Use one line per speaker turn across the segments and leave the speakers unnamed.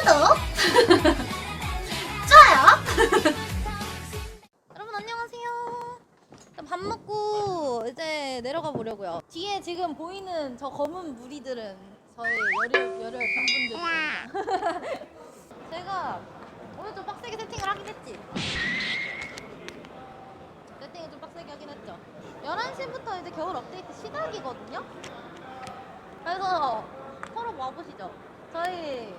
구독, 좋아요. 여러분 안녕하세요. 밥 먹고 이제 내려가 보려고요. 뒤에 지금 보이는 저 검은 무리들은 저희 열혈 열혈 팬분들입니다. 제가 오늘 좀 빡세게 세팅을 하긴 했지. 세팅을 좀 빡세게 하긴 했죠. 11시부터 이제 겨울 업데이트 시작이거든요. 그래서 서로 와보시죠. 저희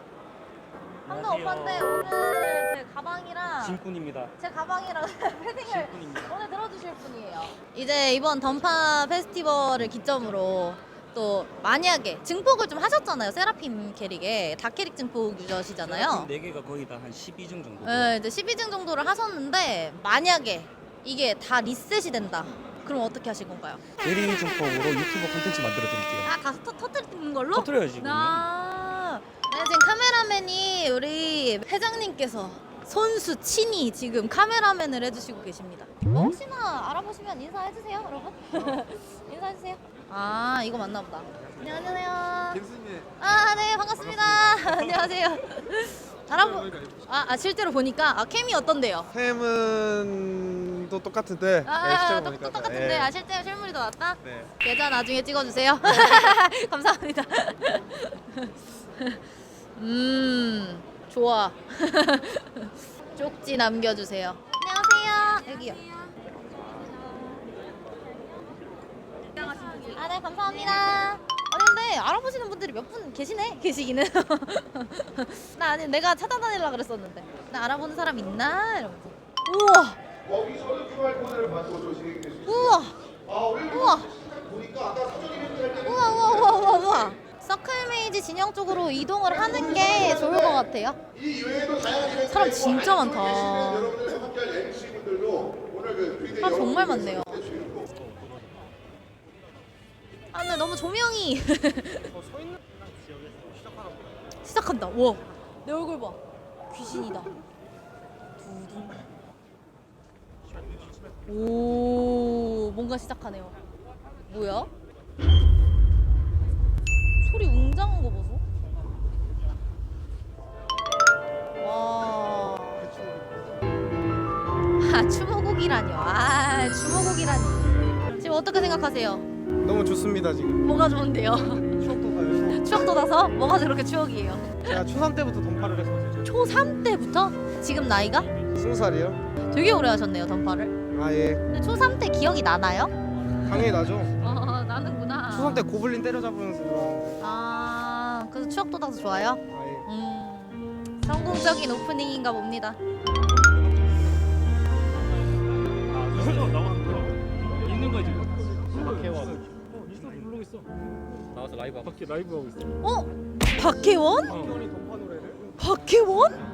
한명 오빠인데 오늘 제 가방이랑
진꾼입니다.
제 가방이랑 패딩을
진꾼입니다.
오늘 들어주실 분이에요. 이제 이번 던파 페스티벌을 기점으로 또 만약에 증폭을 좀 하셨잖아요. 세라핌 캐릭에 다캐릭 증폭 유저시잖아요.
네 개가 거의 다 한 12중 정도.
네, 이제 12등 정도를 하셨는데 만약에 이게 다 리셋이 된다. 그럼 어떻게 하실 건가요?
대리 증폭으로 유튜브 콘텐츠 만들어 드릴게요.
아, 다 터, 터뜨리는 걸로?
터트려야지.
아, 네, 지금 카메라맨이 우리 회장님께서 선수 친히 지금 카메라맨을 해주시고 계십니다. 어, 혹시나 알아보시면 인사해주세요, 여러분. 인사해주세요. 아, 이거 맞나 보다. 네, 안녕하세요.
김수님
아, 네, 반갑습니다. 안녕하세요. 알아보, 아, 아, 실제로 보니까 아, 캠이 어떤데요?
햄은 또 똑같은데
아,
네, 실제로
똑,
보니까
똑같은데
네.
아, 실제로 실물이 더 낫다?
네.
계좌 나중에 찍어주세요. 감사합니다. 음, 좋아. 쪽지 남겨주세요. 안녕하세요. 여기요. 아, 네, 감사합니다. 아니, 근데 알아보시는 분들이 몇 분 계시네? 계시기는. 나 아니, 내가 찾아다니려고 그랬었는데. 나 알아보는 사람 있나? 이러면서. 우와!
거기서는 QR코드를 받고 진행이 됐습니다.
우와!
아,
우와!
보니까 아까 사전 이벤트 할 때는
우와 우와 우와 우와 우와 서클 메이지 진영 쪽으로 이동을 하는 게 좋을 것 같아요. 사람 진짜 많다.
그 프리데이
아, 정말 많네요. 아 근데 너무 조명이. 시작한다. 우와 내 얼굴 봐. 귀신이다. 두둥. 오 뭔가 시작하네요. 뭐야? 소리 웅장한 거 보소 와 아, 추모곡이라뇨. 아, 추모곡이라니. 지금 어떻게 생각하세요?
너무 좋습니다 지금
뭐가 좋은데요?
추억도 가요
추억 돋아서? 뭐가 그렇게 추억이에요?
제가 초3 때부터 던파를 했어요
초3 때부터? 지금 나이가?
20살이요?
되게 오래 하셨네요, 던파를.
아예
근데 초3 때 기억이 나나요?
당연히 나죠
어.
초3 때 고블린 때려잡으면서 놀았는데
아, 그래서 추억 돋아서 좋아요?
아예
음, 성공적인 오프닝인가 봅니다.
있는 거지. 밖에 와. 있어 부르고 있어. 나와서 라이브 하고. 밖에 라이브 하고 있어.
어? 박혜원?
형이 던파 노래를?
박혜원?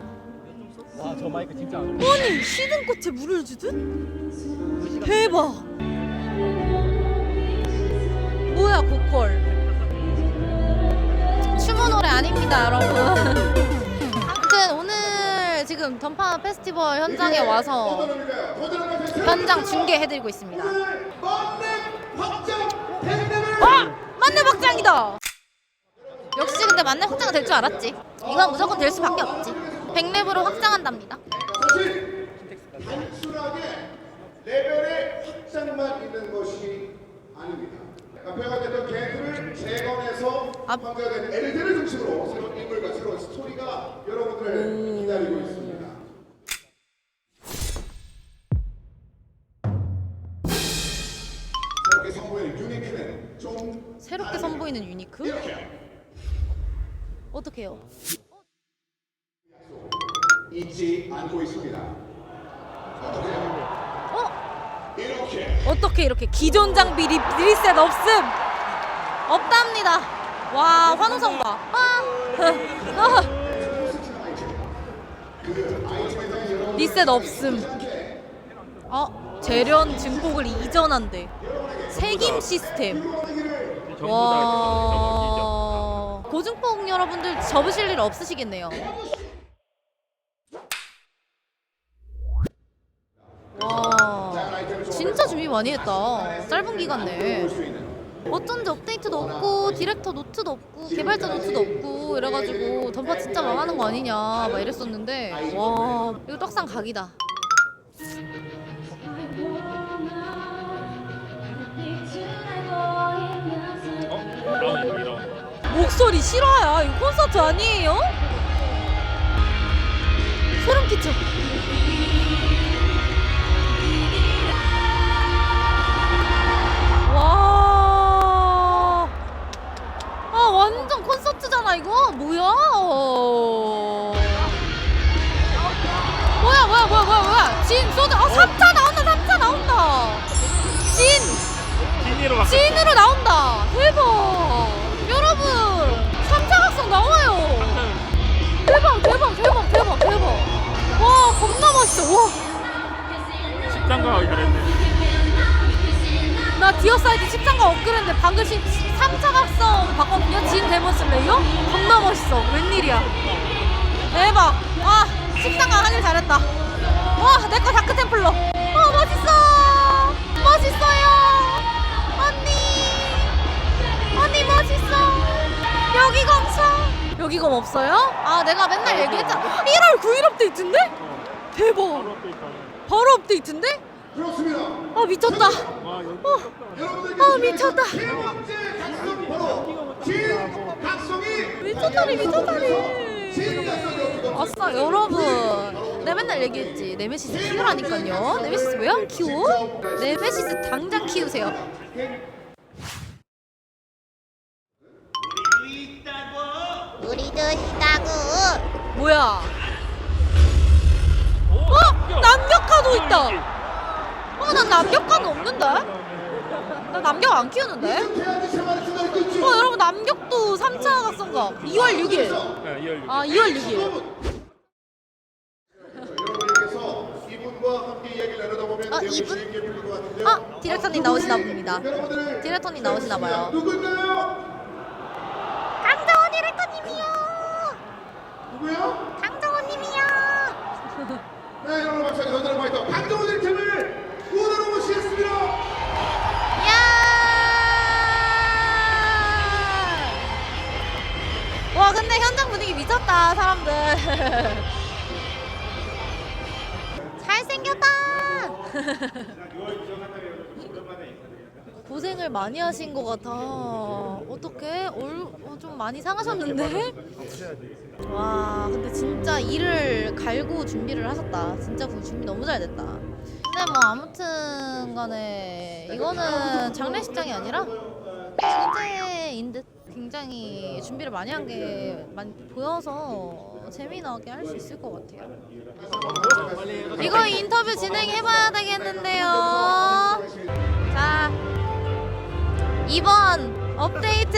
와저 마이크 진짜 안
아니, 시든 꽃에 물을 주듯? 대박! 뭐야, 고퀄. 추모 노래 아닙니다, 여러분. 아무튼 오늘 지금 던파 페스티벌 현장에 와서 현장 중계해드리고 있습니다. 아! 만렙 확장이다! 역시 근데 만렙 확장 될줄 알았지. 이건 무조건 될 수밖에 없지. 100렙으로 확장한답니다.
단순하게 레벨의 확장만 있는 것이 아닙니다. 폐가 됐던 개들을 재건해서
아.
환자가 되는 엘드를 중심으로 새로운 인물과 새로운 스토리가 여러분들을 기다리고 있습니다. 새롭게 선보이는 유니크는 좀
새롭게 선보이는 유니크?
이렇게
어떻게요?
잊지 않고 있습니다. 어떻게?
어? 어떻게 이렇게 기존 장비 리, 리셋 없음? 없답니다. 와 환호성 봐. 아. 아. 리셋 없음. 어 재련 증폭을 이전한대. 세김 시스템. 와 고증폭 여러분들 접으실 일 없으시겠네요. 와 진짜 준비 많이 했다. 짧은 기간 내에. 어쩐지 업데이트도 없고 디렉터 노트도 없고 개발자 노트도 없고 이래가지고 던파 진짜 망하는 거 아니냐 막 이랬었는데 와 이거 떡상 각이다. 목소리 실화야 이거 콘서트 아니에요? 소름 끼쳐 콘서트잖아 이거? 뭐야? 뭐야 뭐야 뭐야 뭐야 뭐야? 진 소드. 어 3차 나온다 3차 나온다. 진.
찐이로 갔어.
찐으로 나온다. 대박. 여러분 3차 각성 나와요. 대박 대박 대박 대박 대박. 와 겁나 멋있어. 와.
식당가 가기 잘했네.
나 디어사이드 10장가 업그레이드인데 방금 3차 각성 바꿨거든요? 진 데몬 슬레이어? 겁나 멋있어. 웬일이야. 대박. 와 10장가 하길 잘했다. 와 내 거 다크 템플러. 어 멋있어. 멋있어요. 언니. 언니 멋있어. 여기 검사. 여기 검 없어요? 아 내가 맨날 얘기했잖아. 1월 9일 업데이트인데? 대박. 바로 업데이트인데?
그렇습니다.
아 미쳤다 어. 아, 미쳤다.
세 번째 각성 바로 진 각성이
미쳤다리 미쳤다리
진 각성이 어떻게
아싸 여러분 내가 맨날 얘기했지 네메시스 키우라니까요 네메시스 왜 안 키워? 네메시스 당장 키우세요
우리도 있다고.
뭐야 어? 남격카도 있다 어 난 남격카는 없는데? 나 남격 안 키우는데? 어 여러분 남격도 3차 각성가 2월 6일
네, 2월 6일.
아 2월 6일
여러분께서 이분과 함께 이야기를 나누다 보면
아, 이분? 아 디렉터님 나오시나 봅니다 디렉터님 나오시나 봐요
누굴까요?
강정원 디렉터님이요.
누구요?
강정원님이요.
네, 여러분 박수하게 전달한 파이터 강정호 팀을 응원
사람들. 잘생겼다. 고생을 많이 하신 것 같아. 어떻게 얼좀 많이 상하셨는데? 와 근데 진짜 일을 갈고 준비를 하셨다. 진짜 그 준비 너무 잘 됐다. 근데 뭐 아무튼 간에 이거는 장례식장이 아니라 축제인 듯 굉장히 준비를 많이 한 게 보여서 재미나게 할 수 있을 것 같아요. 이거 인터뷰 진행해봐야 되겠는데요. 자, 이번 업데이트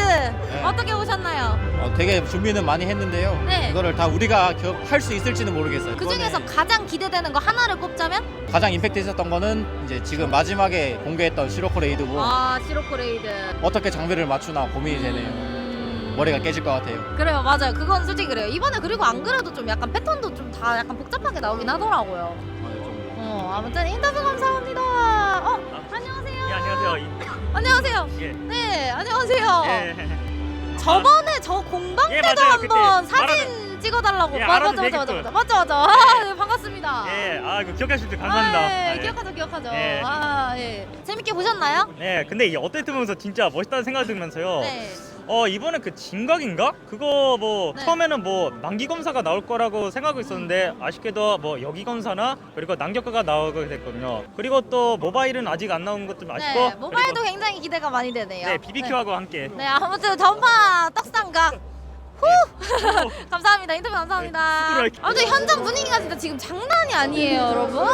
어떻게 보셨나요?
어, 되게 준비는 많이 했는데요.
네.
이거를 다 우리가 할 수 있을지는 모르겠어요.
그 중에서 가장 기대되는 거 하나를 꼽자면?
가장 임팩트 있었던 거는 이제 지금 마지막에 공개했던 시로코 레이드고
아, 시로코 레이드.
어떻게 장비를 맞추나 고민이 되네요.
음...
머리가 깨질 것 같아요.
그래요 맞아요 그건 솔직히 그래요 이번에 그리고 안 그래도 좀 약간 패턴도 좀 다 약간 복잡하게 나오긴 하더라고요 어 아무튼 인터뷰 감사합니다 어 안녕하세요
예, 안녕하세요. 이-
안녕하세요
예.
네 안녕하세요
예.
저번에 저 공방
예,
때도
맞아요.
한번 사진 찍어달라고
예,
맞- 맞아 맞아 맞아
되겠군.
맞아 맞아 맞아 아, 네, 반갑습니다
예, 아, 이거 기억해 주셔서 감사합니다.
아, 예,
예.
기억하죠 기억하죠
예.
아, 예. 재밌게 보셨나요?
네, 근데 이 업데이트 보면서 진짜 멋있다는 생각이 들면서요.
네
어, 이번에 그 진각인가? 그거 뭐
네.
처음에는 뭐 만기 검사가 나올 거라고 생각하고 있었는데 아쉽게도 뭐 여기 검사나 그리고 난격가가 나오게 됐거든요. 그리고 또 모바일은 아직 안 나온 것좀 아쉽고
네, 모바일도 굉장히 기대가 많이 되네요.
그리고, 네, BBQ하고 함께.
네 아무튼 전파 떡상각. 후! 감사합니다. 인터뷰 감사합니다.
네, 수고를
아무튼 현장 분위기가 진짜 지금 장난이 아니에요 여러분.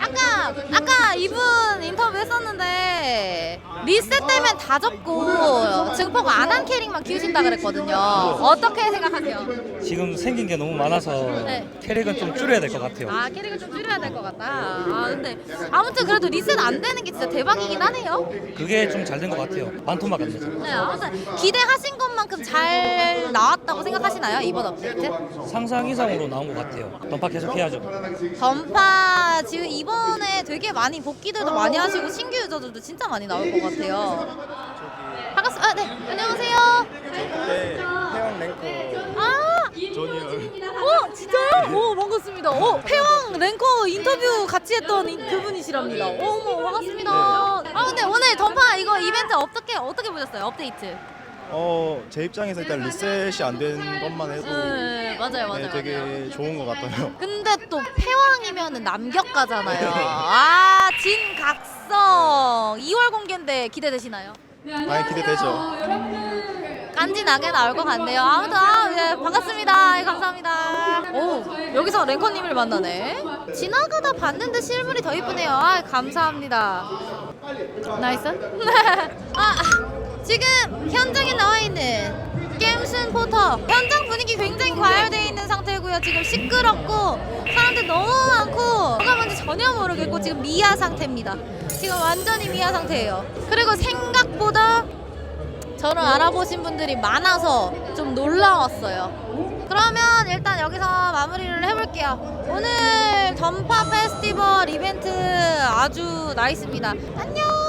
아까 아까 이분 인터뷰 했었는데 리셋 되면 다 접고 증폭 안 한 캐릭만 키우신다 그랬거든요 어떻게 생각하세요?
지금 생긴 게 너무 많아서
네.
캐릭은 좀 줄여야 될 것 같아요.
아 캐릭을 좀 줄여야 될 것 같다 아 근데 아무튼 그래도 리셋 안 되는 게 진짜 대박이긴 하네요
그게 좀 잘 된 것 같아요. 반토막 안 되죠.
네, 아무튼 기대하신 것만큼 잘 나왔 나왔다고 생각하시나요 이번 업데이트?
상상 이상으로 나온 것 같아요. 던파 계속 해야죠.
던파 지금 이번에 되게 많이 복귀들도 많이 하시고 신규 유저들도 진짜 많이 나올 것 같아요. 반갑습니다. 아, 네. 안녕하세요.
태양 랭커
아, 어, 진짜요? 오, 반갑습니다. 어, 패왕 랭커 인터뷰 같이 했던 이- 그분이시랍니다. 어머, 반갑습니다. 아, 근데 오늘 던파 이거 이벤트 어떻게 어떻게 보셨어요? 업데이트.
어, 제 입장에서 일단 리셋이 안 된 것만 해도
네, 맞아요, 맞아요.
네, 되게
맞아요.
좋은 것 같아요.
근데 또 패왕이면은 남격가잖아요. 아, 진각 성. 2월 공개인데 기대되시나요?
많이 기대되죠.
깐진하게 나올 것 같네요. 아무튼 아, 예, 반갑습니다. 예, 감사합니다. 오, 여기서 랭커님을 만나네. 지나가다 봤는데 실물이 더 이쁘네요. 아, 감사합니다. 나이스. 아, 지금 현장에 나와 있는 게임슨 포터. 현장 분위기 굉장히 과열되어 있는 상태 고요. 지금 시끄럽고 사람들 너무 많고 뭐가 뭔지 전혀 모르겠고 지금 미아 상태입니다. 지금 완전히 미아 상태예요. 그리고 생각보다 저를 알아보신 분들이 많아서 좀 놀라웠어요. 그러면 일단 여기서 마무리를 해볼게요. 오늘 던파 페스티벌 이벤트 아주 나이스입니다. 안녕!